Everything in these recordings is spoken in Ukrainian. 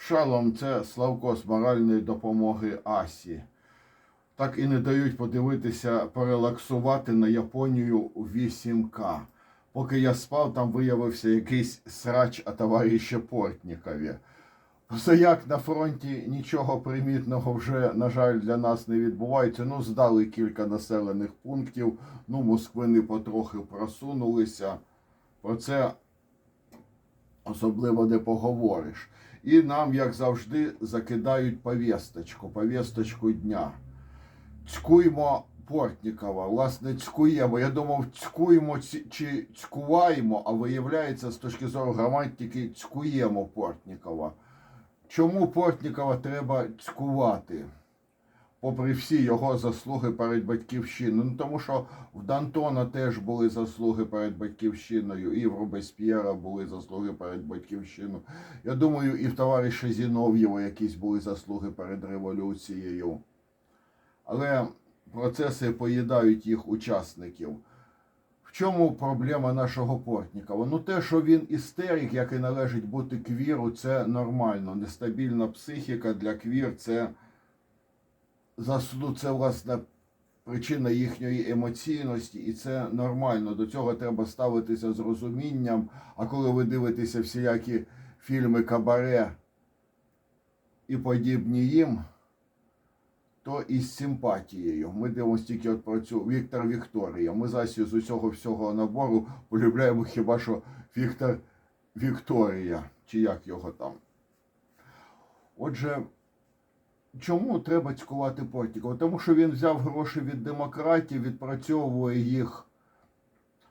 Шалом це Славко з моральної допомоги Асі. Так і не дають подивитися, порелаксувати на Японію у 8К. Поки я спав, там виявився якийсь срач о товариші Портнікові. Все як на фронті нічого примітного вже, на жаль, для нас не відбувається. Ну, здали кілька населених пунктів, ну, Москвини потрохи просунулися. Про це особливо не поговориш. І нам, як завжди, закидають повісточку, повісточку дня. Цькуємо Портнікова. Власне, цькуємо. Я думав, цькуємо чи цькуваємо, а виявляється, з точки зору граматики, цькуємо Портнікова. Чому Портнікова треба цькувати? Попри всі його заслуги перед батьківщиною. Ну, тому що в Дантона теж були заслуги перед батьківщиною, і в Робесп'єра були заслуги перед батьківщиною. Я думаю, і в товариша Зінов'єва якісь були заслуги перед революцією. Але процеси поїдають їх учасників. В чому проблема нашого Портнікова? Ну те, що він істерик, як і належить бути квіру, це нормально. Нестабільна психіка для квір це заслу, це власне причина їхньої емоційності, і це нормально. До цього треба ставитися з розумінням. А коли ви дивитеся всілякі фільми Кабаре і подібні їм, то із симпатією. Ми дивимося тільки от про цю Віктор Вікторія. Ми засі з усього всього набору полюбляємо хіба що Віктор Вікторія, чи як його там. Отже, чому треба цькувати Портнікова? Тому що він взяв гроші від демократів, відпрацьовує їх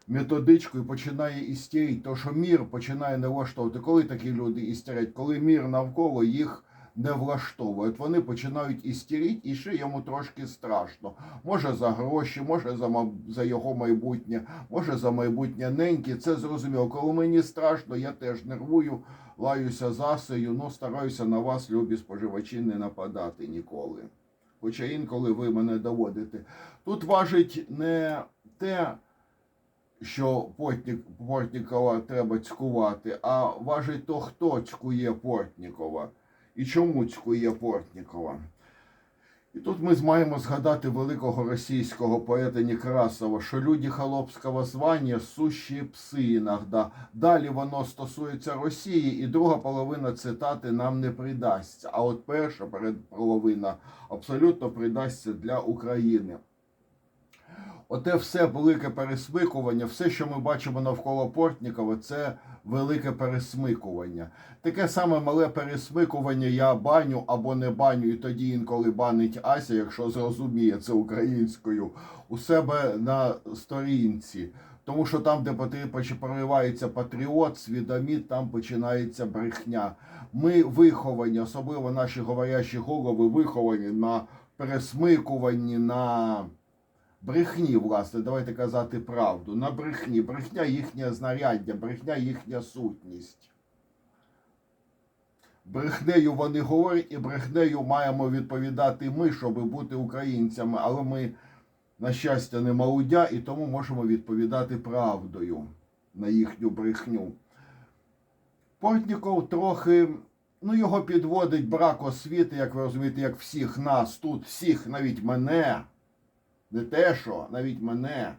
методичку і починає істерити. То, що мір починає не влаштовувати. Коли такі люди істерять? Коли мір навколо їх не влаштовує. От вони починають істерити, і ще йому трошки страшно. Може за гроші, може за, за його майбутнє, може за майбутнє неньки. Це зрозуміло. Коли мені страшно, я теж нервую, лаюся засею, но стараюся на вас, любі споживачі, не нападати ніколи. Хоча інколи ви мене доводите. Тут важить не те, що Портнік, Портнікова треба цькувати, а важить то, хто цькує Портнікова і чому цькує Портнікова. І тут ми маємо згадати великого російського поета Некрасова, що люди холопського звання сущі пси іногда. Далі воно стосується Росії, і друга половина цитати нам не придасться. А от перша половина абсолютно придасться для України. Оте все велике пересмикування, все, що ми бачимо навколо Портнікова, це велике пересмикування. Таке саме мале пересмикування я баню або не баню, і тоді інколи банить Ася, якщо зрозуміє це українською, у себе на сторінці. Тому що там, де проривається патріот, свідоміт, там починається брехня. Ми виховані, особливо наші говорящі голови, виховані на пересмикуванні, на брехні, власне, давайте казати правду. На брехні. Брехня їхнє знаряддя, брехня їхня сутність. Брехнею вони говорять, і брехнею маємо відповідати ми, щоб бути українцями. Але ми, на щастя, не молодя, і тому можемо відповідати правдою на їхню брехню. Портніков трохи, ну його підводить брак освіти, як ви розумієте, як всіх нас тут, всіх, навіть мене. Не те, що навіть мене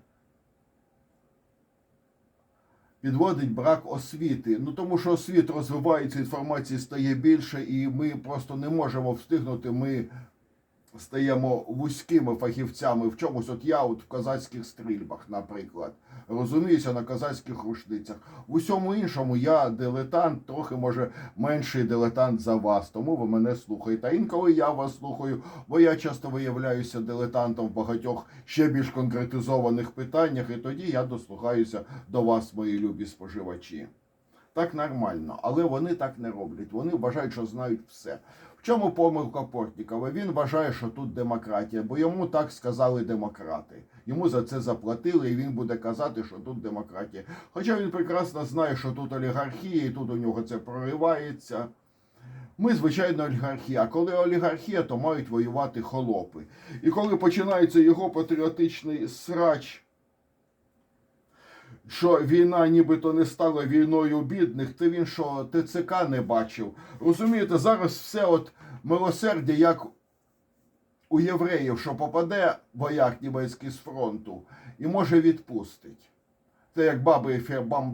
підводить брак освіти. Ну тому що освіт розвивається, інформації стає більше, і ми просто не можемо встигнути. Ми стаємо вузькими фахівцями в чомусь. От я от в козацьких стрільбах, наприклад, розуміюся на козацьких рушницях. В усьому іншому я дилетант, трохи може менший дилетант за вас, тому ви мене слухаєте. А інколи я вас слухаю, бо я часто виявляюся дилетантом в багатьох ще більш конкретизованих питаннях, і тоді я дослухаюся до вас, мої любі споживачі. Так нормально, але вони так не роблять. Вони вважають, що знають все. Чому помилка Портнікова? Він вважає, що тут демократія, бо йому так сказали демократи. Йому за це заплатили, і він буде казати, що тут демократія. Хоча він прекрасно знає, що тут олігархія, і тут у нього це проривається. Ми, звичайно, олігархія. Коли олігархія, то мають воювати холопи. І коли починається його патріотичний срач що війна нібито не стала війною бідних, то він що ТЦК не бачив. Розумієте, зараз все от милосердя, як у євреїв, що попаде вояк німецький з фронту і може відпустить. Це як баби,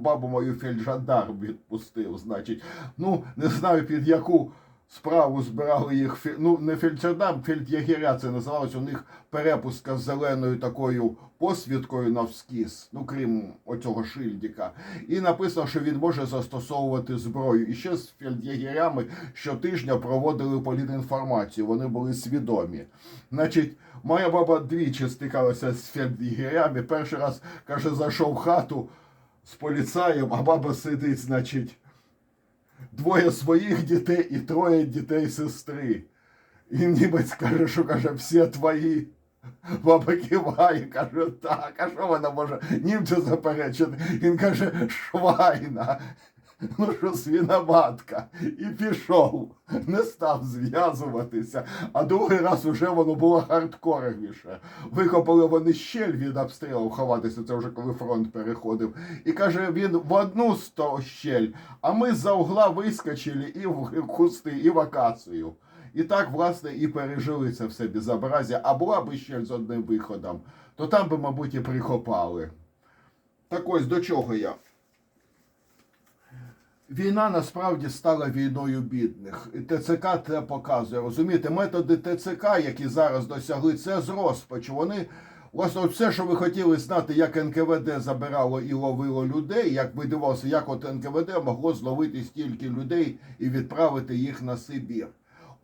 бабу мою фельджандарм відпустив, значить. Ну, не знаю під яку справу збирали їх. Ну, не фельджандарм, фельд'ягеря це називалось. У них перепустка з зеленою такою посвідкою навскіз, ну крім оцього шильдика. І написано, що він може застосовувати зброю. І ще з фельд'ягерями щотижня проводили політінформацію. Вони були свідомі. Значить, моя баба двічі стикалася з фельд'єгерями. Перший раз, каже, зайшов в хату з поліцаєм, а баба сидить, значить, двоє своїх дітей і троє дітей сестри. І німець каже, що каже, всі твої. Баба киває, каже, так, а що вона може німцю заперечити? Він каже, швайна, ну що свіноматка. І пішов, не став зв'язуватися. А другий раз уже воно було хардкоровіше. Викопали вони щель від обстрілу ховатися, це вже коли фронт переходив. І каже, він в одну сто щель, а ми за угла вискочили і в кусти, і в акацію. І так, власне, і пережили це все безобразя. А була б ще з одним виходом, то там би, мабуть, і прихопали. Так ось до чого я? Війна насправді стала війною бідних. І ТЦК це показує. Розумієте, методи ТЦК, які зараз досягли, це з розпачу. Вони, власне, все, що ви хотіли знати, як НКВД забирало і ловило людей, як ви дивилися, як от НКВД могло зловити стільки людей і відправити їх на Сибір.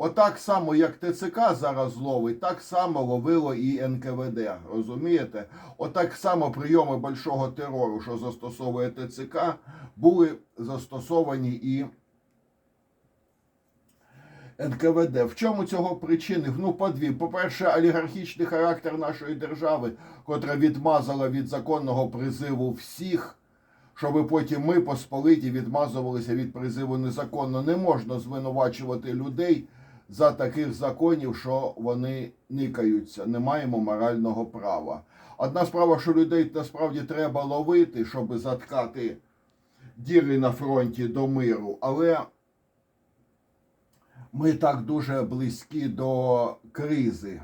Отак само, як ТЦК зараз ловить, так само ловило і НКВД. Розумієте? Отак само прийоми большого терору, що застосовує ТЦК, були застосовані і НКВД. В чому цього причини? Ну, по дві. По-перше, олігархічний характер нашої держави, котра відмазала від законного призиву всіх. Щоб потім ми, посполиті, відмазувалися від призиву незаконно. Не можна звинувачувати людей за таких законів, що вони никаються. Не маємо морального права. Одна справа, що людей насправді треба ловити, щоб заткати діри на фронті до миру, але ми так дуже близькі до кризи.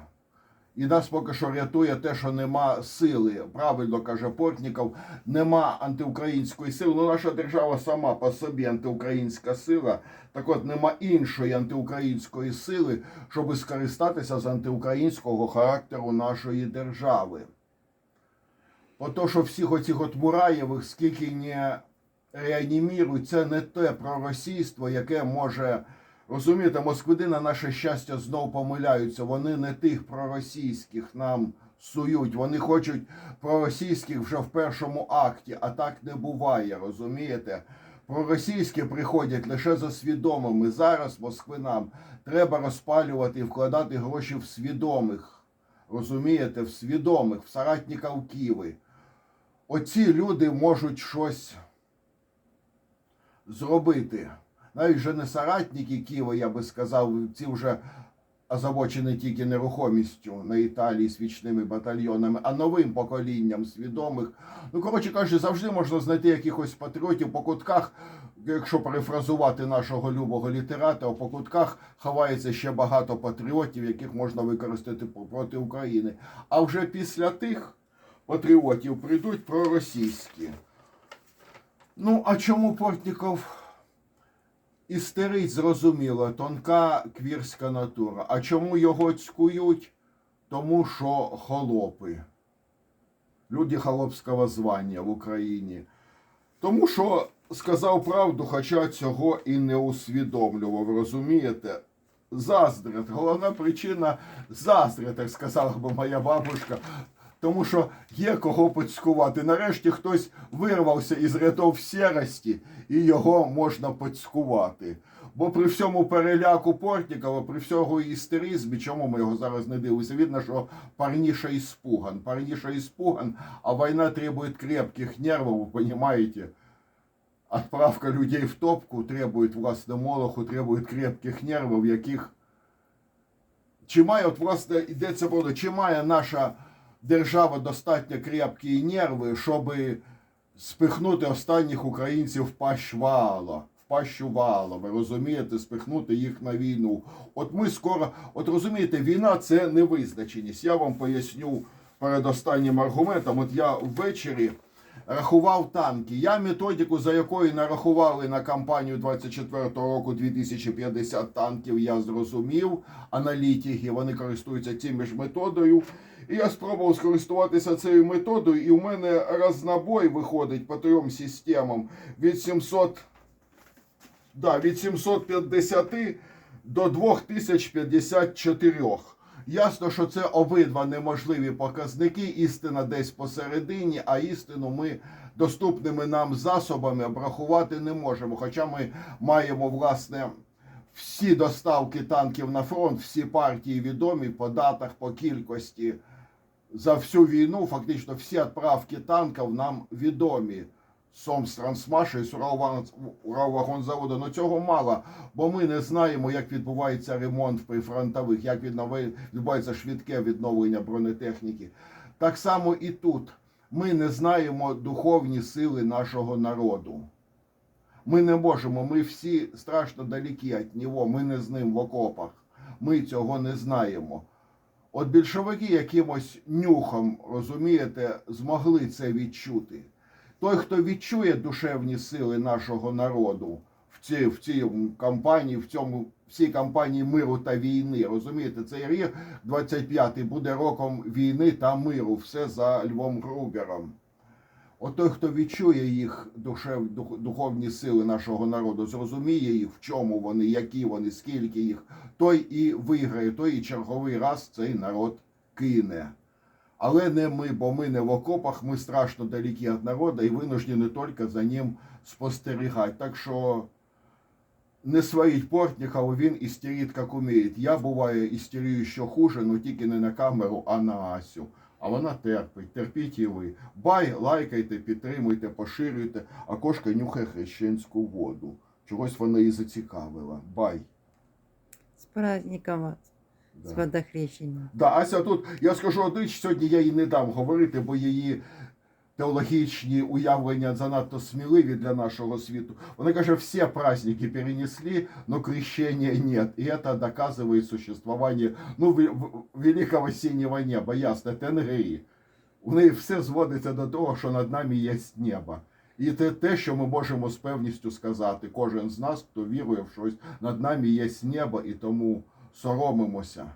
І нас поки що рятує те, що нема сили. Правильно каже Портніков, нема антиукраїнської сили. Ну, наша держава сама по собі антиукраїнська сила. Так от нема іншої антиукраїнської сили, щоб скористатися з антиукраїнського характеру нашої держави. Ото, що всіх оцих от Мураєвих, скільки не реанімірують, це не те проросійство, яке може. Розумієте, москвиди на наше щастя знов помиляються. Вони не тих проросійських нам сують. Вони хочуть проросійських вже в першому акті, а так не буває, розумієте? Проросійські приходять лише за свідомими. Зараз москвинам треба розпалювати і вкладати гроші в свідомих. Розумієте, в свідомих, в соратників Києви. Оці люди можуть щось зробити навіть вже не соратники Києва, я би сказав, ці вже озабочені тільки нерухомістю на Італії свічними батальйонами, а новим поколінням свідомих. Ну, коротше кажучи, завжди можна знайти якихось патріотів по кутках. Якщо перефразувати нашого любого літератора, по кутках ховається ще багато патріотів, яких можна використати проти України. А вже після тих патріотів прийдуть проросійські. Ну, а чому Портніков істерить, зрозуміло, тонка квірська натура. А чому його цькують? Тому що холопи. Люди холопського звання в Україні. Тому що сказав правду, хоча цього і не усвідомлював, розумієте? Заздрят. Головна причина заздрят, як сказала би моя бабушка. Тому що є кого поцькувати. Нарешті хтось вирвався із рядов сірості, і його можна поцькувати. Бо при всьому переляку Портнікова, при всього істеризмі, чому ми його зараз не дивимося, видно, що парніша іспуган. Парніша іспуган, а війна требує крепких нервів, ви розумієте? Отправка людей в топку требует, власне, молоху, требует крепких нервів, яких чи має, от, власне, йдеться про те, чи має наша держава достатньо крепкі нерви, щоб спихнути останніх українців в пащ вала. В пащу вала, ви розумієте, спихнути їх на війну. От ми скоро, от розумієте, війна це невизначеність. Я вам поясню перед останнім аргументом. От я ввечері рахував танки. Я методику, за якою нарахували на кампанію 24-го року 2050 танків, я зрозумів. Аналітики вони користуються цими ж методою. І я спробував скористуватися цією методою, і у мене разнобой виходить по трьом системам від 700, да, від 750 до 2054. Ясно, що це обидва неможливі показники. Істина десь посередині, а істину ми доступними нам засобами обрахувати не можемо. Хоча ми маємо власне всі доставки танків на фронт, всі партії відомі по датах, по кількості. За всю війну фактично всі відправки танків нам відомі. Сомстрансмаша і Уралвагонзаводу. Ну цього мало, бо ми не знаємо, як відбувається ремонт при фронтових, як відбувається швидке відновлення бронетехніки. Так само і тут. Ми не знаємо духовні сили нашого народу. Ми не можемо, ми всі страшно далекі від нього, ми не з ним в окопах. Ми цього не знаємо. От більшовики якимось нюхом, розумієте, змогли це відчути. Той, хто відчує душевні сили нашого народу в цій, в цій кампанії, в цьому в цій кампанії миру та війни, розумієте, цей рік 25-й буде роком війни та миру, все за Львом Грубером. От той, хто відчує їх душев, дух, духовні сили нашого народу, зрозуміє їх, в чому вони, які вони, скільки їх, той і виграє, той і черговий раз цей народ кине. Але не ми, бо ми не в окопах, ми страшно далекі від народу і винуждені тільки за ним спостерігати. Так що не сваріть Портнікова, він істерить, як уміє. Я буває істерію що хуже, але тільки не на камеру, а на Асю. А вона терпить, терпіть і ви. Бай, лайкайте, підтримуйте, поширюйте, а кошка нюхає хрещенську воду. Чогось вона її зацікавила. Бай. З праздником вас, з Да. водохрещенням. Да, Ася тут, я скажу одну річ, сьогодні я їй не дам говорити, бо її теологічні уявлення занадто сміливі для нашого світу. Вона каже, всі праздники перенесли, но крещения нет. И это доказывает существование ну, великого синього неба, ясно, Тенгрі. У неї все зводиться до того, що над нами є небо. І це те, що ми можемо з певністю сказати. Кожен з нас, хто вірує в щось, над нами є небо, і тому соромимося.